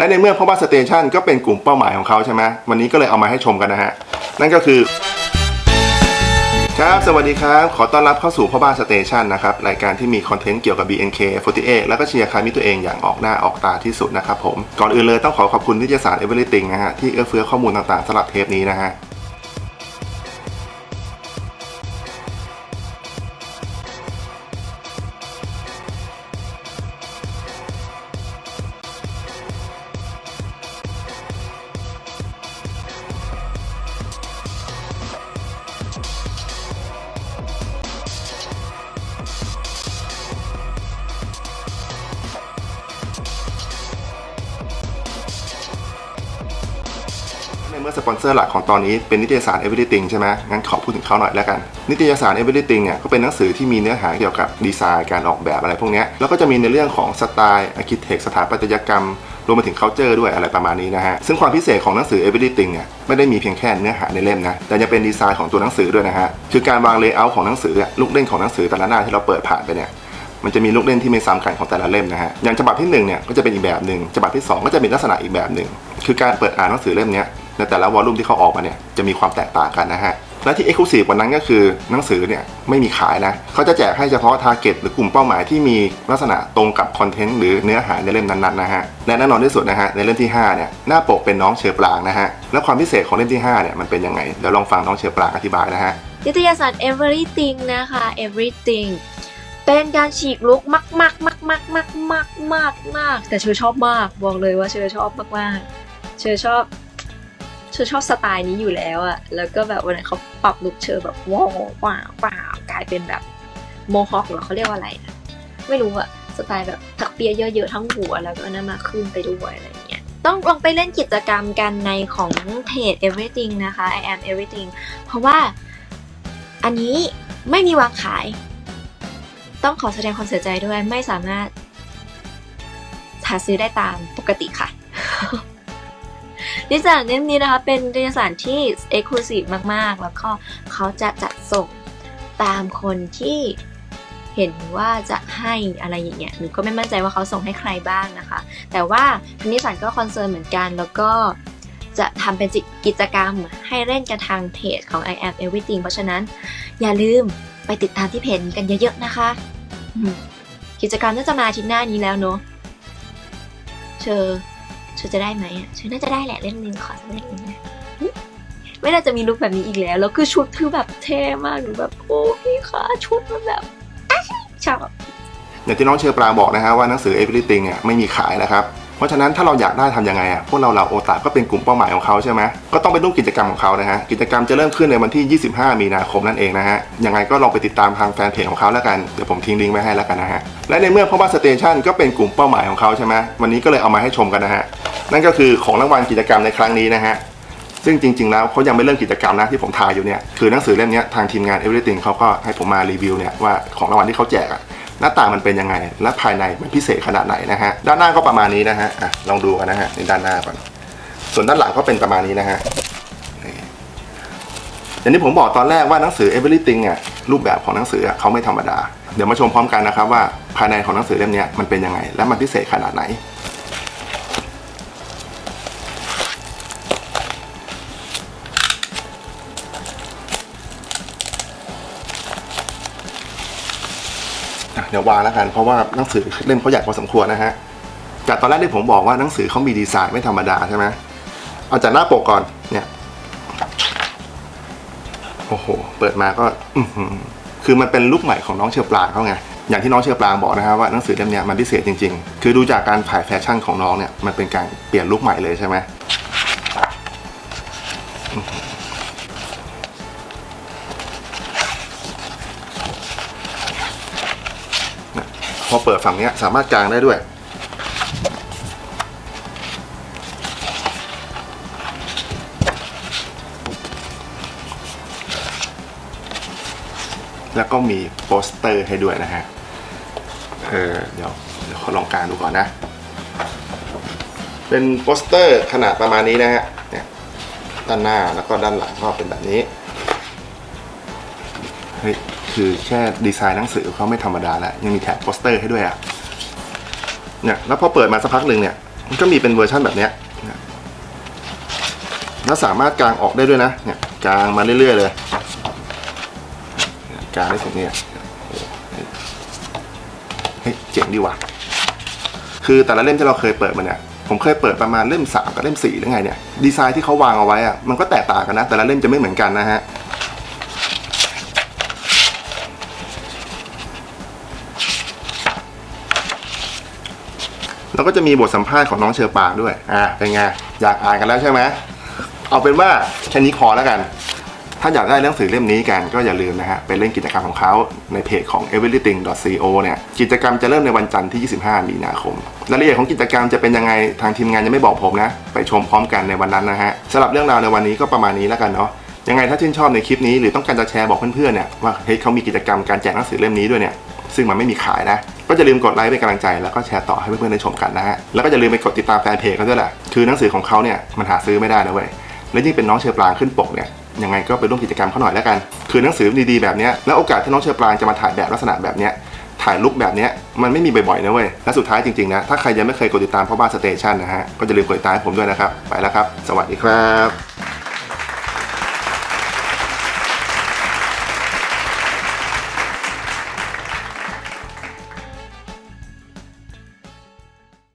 และในเมื่อพ่อบ้านสเตชันก็เป็นกลุ่มเป้าหมายของเขาใช่ไหมวันนี้ก็เลยเอามาให้ชมกันนะฮะ นั่นก็คือ ครับ สวัสดีครับ ขอต้อนรับเข้าสู่พ่อบ้านสเตชันนะครับ รายการที่มีคอนเทนต์เกี่ยวกับ BNK48 แล้วก็เชียร์คามิตัวเองอย่างออกหน้าออกตาที่สุดนะครับผม ก่อนอื่นเลยต้องขอขอบคุณนิตยสาร Everything นะฮะที่เอื้อเฟื้อข้อมูลต่างๆสำหรับเทปนี้นะฮะ มื่อสปอนเซอร์หลักของตอนนี้เป็นนิตยสาร Everything ใช่ไหมงั้นขอพูดถึงเขาหน่อยแล้วกัน นิตยสาร Everything เนี่ยก็เป็นหนังสือที่มีเนื้อหาเกี่ยวกับดีไซน์การออกแบบอะไรพวกนี้แล้วก็จะมีในเรื่องของสไตล์อาร์เคเต็กสถาปัตยกรรมรวมไปถึง culture ด้วยอะไรประมาณนี้นะฮะ ซึ่งความพิเศษของหนังสือ Everything เนี่ยไม่ได้มีเพียงแค่เนื้อหาในเล่มนะ แต่ยังเป็นดีไซน์ของตัวหนังสือด้วยนะฮะ คือการวางเลเยอร์ของหนังสือลูกเล่นของหนังสือแต่ละหน้าที่เราเปิดผ่านไปเนี่ยมันจะมีลูกเล่นที่ไม่ซ้ำกันของแต่ละเล่มนะฮะ อย่างฉบับที่หนึ่งเนี่ยก็จะเป็นอีกแบบหนึ่งฉบับที่สองก็จะเป็นลักษณะอีกแบบหนึ่งคือการเปิดอ่านหนังสือเล่มนี้ ในแต่ละวอลลุ่มที่เขาออกมาเนี่ยจะมีความแตกต่างกันนะฮะและที่เอ็กซ์คลูซีฟกว่านั้นก็คือหนังสือเนี่ยไม่มีขายนะเขาจะแจกให้เฉพาะทาร์เก็ตหรือกลุ่มเป้าหมายที่มีลักษณะตรงกับคอนเทนต์หรือเนื้อหาในเล่มนั้นๆนะฮะและแน่นอนที่สุดนะฮะในเล่มที่ห้าเนี่ยหน้าปกเป็นน้องเชอปรางนะฮะและความพิเศษของเล่มที่ห้าเนี่ยมันเป็นยังไงเดี๋ยวลองฟังน้องเชอปรางอธิบายนะฮะนิตยสาร everything นะคะ everything เป็นการฉีกลุกมากมากมากมากมากมากมากมากแต่เชอชอบมากบอกเลยว่าเชอชอบมากมากเชอชอบ เชอชอบสไตล์นี้อยู่แล้วอะแล้วก็แบบวันนั้นเขาปรับลุกเชอแบบว้าวว้าวว้าวกลายเป็นแบบโมฮอคหรอเขาเรียกว่าอะไรอะไม่รู้อะสไตล์แบบถักเปียเยอะๆทั้งหัวแล้วก็นนั้นมาขึ้นไปด้วยอะไรอย่างเงี้ยต้องลองไปเล่นกิจกรรมกันในของเพจ everything นะคะ I am everything เพราะว่าอันนี้ไม่มีวางขาย ต้องขอแสดงความเสียใจด้วยไม่สามารถหาซื้อได้ตามปกติค่ะ นิตยสารเล่มนี้นะคะเป็นนิตยสารที่ Exclusive มากๆ แล้วก็เขาจะจัดส่งตามคนที่เห็นว่าจะให้อะไรอย่างเงี้ยหนูก็ไม่มั่นใจว่าเขาส่งให้ใครบ้างนะคะ แต่ว่าทางนิตยสารก็คอนเซิร์นเหมือนกัน แล้วก็จะทำเป็นกิจกรรมให้เล่นกันทางเพจของ I am everything เพราะฉะนั้นอย่าลืมไปติดตามที่เพจกันเยอะๆนะคะอืมกิจกรรมน่าจะมาอาทิตย์หน้านี้แล้วเนอะเชอเชอจะได้ไหมอะชอน่าจะได้แหละเล่มหนึงขอสักเล่มหนึงนะไม่น่าจะมีลุคแบบนี้อีกแล้ว แล้วคือชุดคือแบบเท่มากหนูแบบโอ้พี่คะชุดมันแบบชอบอย่างที่น้องเชอปราบอกนะฮะว่าหนังสือ Everything อะไม่มีขายนะครับเพราะฉะนั้นถ้าเราอยากได้ทำยังไงอะพวกเราเราโอตาก็เป็นกลุ่มเป้าหมายของเขาใช่ไหมก็ต้องไปร่วมกิจกรรมของเขานะฮะกิจกรรมจะเริ่มขึ้นในวันที่ 25 มีนาคมนั่นเองนะฮะยังไงก็ลองไปติดตามทางแฟนเพจของเขาแล้วกันเดี๋ยวผมทิ้งลิงก์ไว้ให้แล้วกันนะฮะและในเมื่อพ่อบ้านสเตชันก็เป็นกลุ่มเป้าหมายของเขาใช่ไหมวันนี้ก็เลยเอามาให้ชมกันนะฮะ นั่นก็คือของรางวัลกิจกรรมในครั้งนี้นะฮะซึ่งจริง ๆ แล้วเขายังไม่เริ่มกิจกรรมนะที่ผมถ่ายอยู่เนี่ยคือหนังสือเล่มนี้ทางทีมงาน Everything เขาก็ให้ผมมารีวิวเนี่ยว่าของรางวัลที่เขาแจกอะหน้าตามันเป็นยังไง และภายในมันพิเศษขนาดไหนนะฮะด้านหน้าก็ประมาณนี้นะฮะอะลองดูกันนะฮะในด้านหน้าก่อนส่วนด้านหลังก็เป็นประมาณนี้นะฮะอย่างที่ผมบอกตอนแรกว่าหนังสือ Everything อะรูปแบบของหนังสือเขาไม่ธรรมดา เดี๋ยวมาชมพร้อมกันนะครับว่าภายในของหนังสือเล่มนี้มันเป็นยังไง และมันพิเศษขนาดไหน อะเดี๋ยววางแล้วกันเพราะว่าหนังสือเล่มเขาใหญ่พอสมควรนะฮะจากตอนแรกที่ผมบอกว่าหนังสือเขามีดีไซน์ไม่ธรรมดาใช่ไหมเอาจากหน้าปกก่อนเนี่ยโอ้โหเปิดมาก็อคือมันเป็นลุคใหม่ของน้องเชอปรางเขาไงอย่างที่น้องเชอปรางบอกนะฮะว่าหนังสือเล่มนี้มันพิเศษจริง ๆ คือดูจากการถ่ายแฟชั่นของน้องเนี่ยมันเป็นการเปลี่ยนลุคใหม่เลยใช่ไหม พอเปิดฝั่งนี้สามารถกางได้ด้วย แล้วก็มีโปสเตอร์ให้ด้วยนะฮะ เออเดี๋ยวเดี๋ยวขอลองกางดูก่อนนะ เป็นโปสเตอร์ขนาดประมาณนี้นะฮะ เนี่ย ด้านหน้าแล้วก็ด้านหลังก็เป็นแบบนี้ เฮ้ยคือแค่ดีไซน์หนังสือเขาไม่ธรรมดาแล้วยังมีแถบโปสเตอร์ให้ด้วยอะเนี่ยแล้วพอเปิดมาสักพักหนึ่งเนี่ยมันก็มีเป็นเวอร์ชันแบบเนี้ยแล้วสามารถกางออกได้ด้วยนะเนี่ยกางมาเรื่อยๆเลยกางได้ถึงเนี่ยเฮ้ยเจ๋งดีว่ะคือแต่ละเล่มที่เราเคยเปิดมาเนี่ยผมเคยเปิดประมาณเล่ม 3 กับเล่ม4หรือไงเนี่ยดีไซน์ที่เขาวางเอาไว้อะมันก็แตกต่างกันนะ แต่ละเล่มจะไม่เหมือนกันนะฮะ แล้วก็จะมีบทสัมภาษณ์ของน้องเชอปางด้วย อ่า เป็นไง อยากอ่านกันแล้วใช่ไหม เอาเป็นว่าแค่นี้พอแล้วกัน ถ้าอยากได้หนังสือเล่มนี้กันก็อย่าลืมนะฮะ ไปเล่นกิจกรรมของเขาในเพจของ everything.co เนี่ย กิจกรรมจะเริ่มในวันจันทร์ที่ 25 มีนาคม รายละเอียดของกิจกรรมจะเป็นยังไงทางทีมงานยังไม่บอกผมนะ ไปชมพร้อมกันในวันนั้นนะฮะสำหรับเรื่องราวในวันนี้ก็ประมาณนี้แล้วกันเนาะยังไงถ้าชื่นชอบในคลิปนี้หรือต้องการจะแชร์บอกเพื่อนๆเนี่ยว่าเฮ้ยเขามีกิจกรรมการแจกหนังสือเล่มนี้ด้วยเนี่ยซึ่งมันไม่มีขายนะ ก็จะลืมกดไลค์เป็นกำลังใจแล้วก็แชร์ต่อให้เพื่อนๆได้ชมกันนะฮะแล้วก็อย่าลืมไปกดติดตามแฟนเพจเขาด้วยแหละคือหนังสือของเขาเนี่ยมันหาซื้อไม่ได้นะเว้ยและยิ่งเป็นน้องเชอปรางขึ้นปกเนี่ยยังไงก็ไปร่วมกิจกรรมเขาหน่อยแล้วกัน คือหนังสือดีๆแบบนี้แล้วโอกาสที่น้องเชอปรางจะมาถ่ายแบบลักษณะแบบนี้ถ่ายลุคแบบนี้มันไม่มีบ่อยๆนะเว้ย และสุดท้ายจริงๆนะ ถ้าใครยังไม่เคยกดติดตามพ่อบ้านสเตชันนะฮะ ก็อย่าลืมกดติดตามผมด้วยนะครับ ไปแล้วครับ สวัสดีครับ